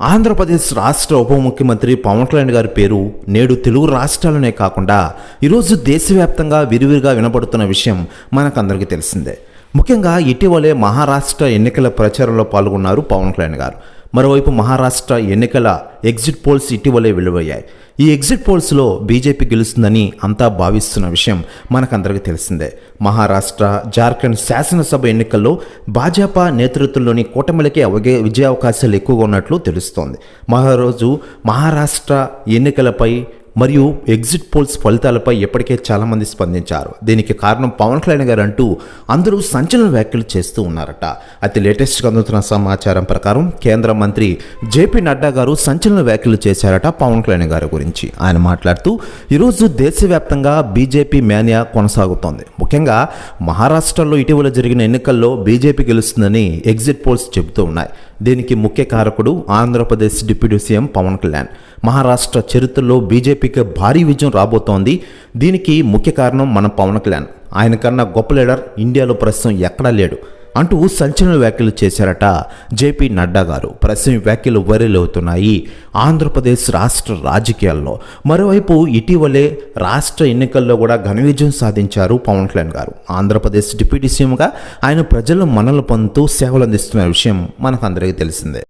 ఆంధ్రప్రదేశ్ రాష్ట్ర ఉప ముఖ్యమంత్రి పవన్ కళ్యాణ్ గారి పేరు నేడు తెలుగు రాష్ట్రాలనే కాకుండా ఈరోజు దేశవ్యాప్తంగా విరివిరిగా వినపడుతున్న విషయం మనకందరికీ తెలిసిందే. ముఖ్యంగా ఇటీవలే మహారాష్ట్ర ఎన్నికల ప్రచారంలో పాల్గొన్నారు పవన్ కళ్యాణ్ గారు. మరోవైపు మహారాష్ట్ర ఎన్నికల ఎగ్జిట్ పోల్స్ ఇటీవలే వెలువయ్యాయి. ఈ ఎగ్జిట్ పోల్స్లో బీజేపీ గెలుస్తుందని అంతా భావిస్తున్న విషయం మనకందరికీ తెలిసిందే. మహారాష్ట్ర జార్ఖండ్ శాసనసభ ఎన్నికల్లో భాజపా నేతృత్వంలోని కూటమిలకే అవగే విజయావకాశాలు ఎక్కువగా ఉన్నట్లు తెలుస్తోంది. మరోరోజు మహారాష్ట్ర ఎన్నికలపై మరియు ఎగ్జిట్ పోల్స్ ఫలితాలపై ఇప్పటికే చాలామంది స్పందించారు. దీనికి కారణం పవన్ కళ్యాణ్ గారు అంటూ అందరూ సంచలన వ్యాఖ్యలు చేస్తూ ఉన్నారట. అతి లేటెస్ట్గా అందుతున్న సమాచారం ప్రకారం కేంద్ర మంత్రి జేపీ నడ్డా గారు సంచలన వ్యాఖ్యలు చేశారట పవన్ కళ్యాణ్ గారి గురించి. ఆయన మాట్లాడుతూ ఈరోజు దేశవ్యాప్తంగా బీజేపీ మేనియా కొనసాగుతోంది. ముఖ్యంగా మహారాష్ట్రలో ఇటీవల జరిగిన ఎన్నికల్లో బీజేపీ గెలుస్తుందని ఎగ్జిట్ పోల్స్ చెబుతూ ఉన్నాయి. దీనికి ముఖ్య కారకుడు ఆంధ్రప్రదేశ్ డిప్యూటీ సీఎం పవన్ కళ్యాణ్. మహారాష్ట్ర చరిత్రలో బీజేపీకి భారీ విజయం రాబోతోంది. దీనికి ముఖ్య కారణం మన పవన్ కళ్యాణ్. ఆయన కన్నా గొప్ప లీడర్ ఇండియాలో ప్రస్తుతం ఎక్కడా లేడు. అంటూ సంచలన వ్యాఖ్యలు చేశారట జేపీ నడ్డా గారు. ప్రస్తుతం వ్యాఖ్యలు వైరల్ అవుతున్నాయి. ఆంధ్రప్రదేశ్ రాష్ట్ర రాజకీయాల్లో. మరోవైపు ఇటీవలే రాష్ట్ర ఎన్నికల్లో కూడా ఘన విజయం సాధించారు పవన్ కళ్యాణ్ గారు. ఆంధ్రప్రదేశ్ డిప్యూటీ సీఎంగా ఆయన ప్రజల మనలు పొందుతూ సేవలు అందిస్తున్న విషయం మనకు అందరికీ తెలిసిందే.